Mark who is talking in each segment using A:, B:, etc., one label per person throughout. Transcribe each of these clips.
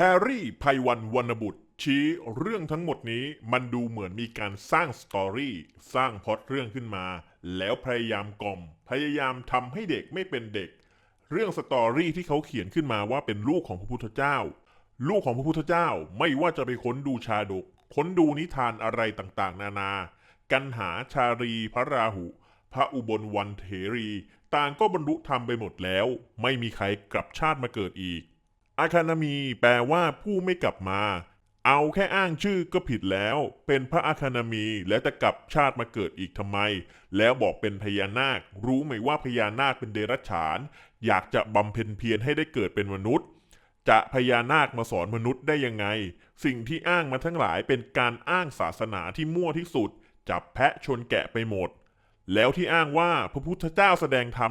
A: แพรรี่ไพวันวรรณบุตร ชี้เรื่องทั้งหมดนี้มันดูเหมือนมีการสร้างสตอรี่สร้างพล็อตเรื่องขึ้นมา แล้วพยายามกล่อม พยายามทำให้เด็กไม่เป็นเด็ก เรื่องสตอรี่ที่เขาเขียนขึ้นมาว่าเป็นลูกของพระพุทธเจ้า ลูกของพระพุทธเจ้าไม่ว่าจะไปค้นดูชาดก ค้นดูนิทานอะไรต่างๆ นานา กันหาชารีพระราหุ พระอุบลวันเถรี ต่างก็บรรลุธรรมไปหมดแล้ว ไม่มีใครกลับชาติมาเกิดอีก อาคานามีแปลว่าผู้ไม่กลับมา เอาแค่อ้างชื่อก็ผิดแล้ว เป็นพระอาคานามีแล้วจะกลับชาติมาเกิดอีกทำไม แล้วบอกเป็นพญานาค รู้ไหมว่าพญานาคเป็นเดรัจฉาน อยากจะบำเพ็ญเพียรให้ได้เกิดเป็นมนุษย์ จะพญานาคมาสอนมนุษย์ได้ยังไง สิ่งที่อ้างมาทั้งหลายเป็นการอ้างศาสนาที่มั่วที่สุด จับแพะชนแกะไปหมด แล้วที่อ้างว่าพระพุทธเจ้าแสดงธรรม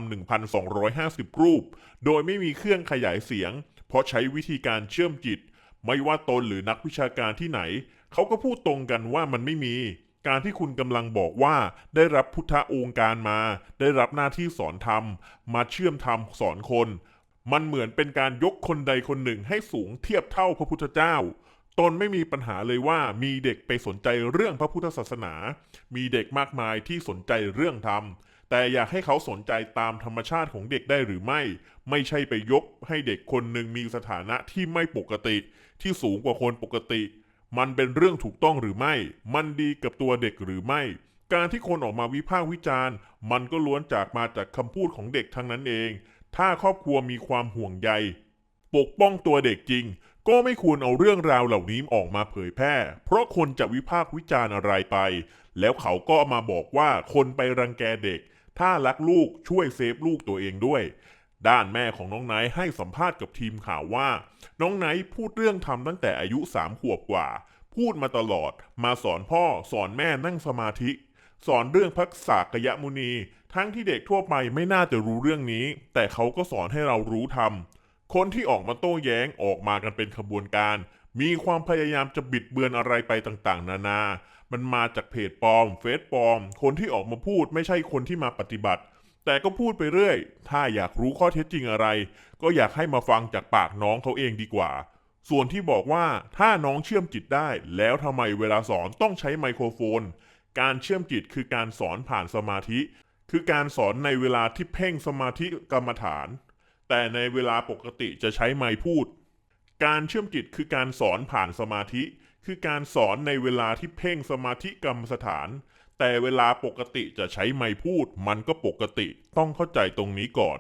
A: 1,250 รูป โดยไม่มีเครื่องขยายเสียง เพราะใช้วิธีการเชื่อมจิต ไม่ว่าตนหรือนักวิชาการที่ไหน เขาก็พูดตรงกันว่ามันไม่มี การที่คุณกำลังบอกว่าได้รับพุทธองค์การมา ได้รับหน้าที่สอนธรรม มาเชื่อมธรรมสอนคน มันเหมือนเป็นการยกคนใดคนหนึ่งให้สูงเทียบเท่าพระพุทธเจ้า ตนไม่มีปัญหาเลยว่ามีเด็กไปสนใจเรื่องพระพุทธศาสนา มีเด็กมากมายที่สนใจเรื่องธรรม แต่อยากให้เขาสนใจตามธรรมชาติของเด็กได้หรือไม่ ไม่ใช่ไปยกให้เด็กคนหนึ่งมีสถานะที่ไม่ปกติ ที่สูงกว่าคนปกติ มันเป็นเรื่องถูกต้องหรือไม่ มันดีกับตัวเด็กหรือไม่ การที่คนออกมาวิพากษ์วิจารณ์ มันก็ล้วนจากมาจากคำพูดของเด็กทั้งนั้นเอง ถ้าครอบครัวมีความห่วงใย ปกป้องตัวเด็กจริง ก็ไม่ควรเอาเรื่องราวเหล่านี้ออกมาเผยแพร่ เพราะคนจะวิพากษ์วิจารณ์อะไรไป แล้วเขาก็มาบอกว่าคนไปรังแกเด็ก ถ้ารักลูกช่วยเซฟลูกตัวเองด้วย ด้านแม่ของน้องไนท์ให้สัมภาษณ์กับทีมข่าวว่า น้องไนท์พูดเรื่องทำตั้งแต่อายุสามขวบกว่า พูดมาตลอด มาสอนพ่อสอนแม่นั่งสมาธิ สอนเรื่องพักษากยมุนี ทั้งที่เด็กทั่วไปไม่น่าจะรู้เรื่องนี้ แต่เขาก็สอนให้เรารู้ทำ คนที่ออกมาโต้แย้งออกมากันเป็นขบวนการ มีความพยายามจะบิดเบือนอะไรไปต่างๆ นานา มันมาจากเพจปลอม เฟซปลอม คนที่ออกมาพูดไม่ใช่คนที่มาปฏิบัติ แต่ก็พูดไปเรื่อย ถ้าอยากรู้ข้อเท็จจริงอะไร ก็อยากให้มาฟังจากปากน้องเขาเองดีกว่า ส่วนที่บอกว่าถ้าน้องเชื่อมจิตได้ แล้วทำไมเวลาสอนต้องใช้ไมโครโฟน การเชื่อมจิตคือการสอนผ่านสมาธิ คือการสอนในเวลาที่เพ่งสมาธิกรรมฐาน แต่ในเวลาปกติจะใช้ไม้พูด การเชื่อมจิตคือการสอนผ่านสมาธิ คือการสอนในเวลาที่เพ่งสมาธิกรรมสถาน แต่เวลาปกติจะใช้ไม้พูด มันก็ปกติต้องเข้าใจตรงนี้ก่อน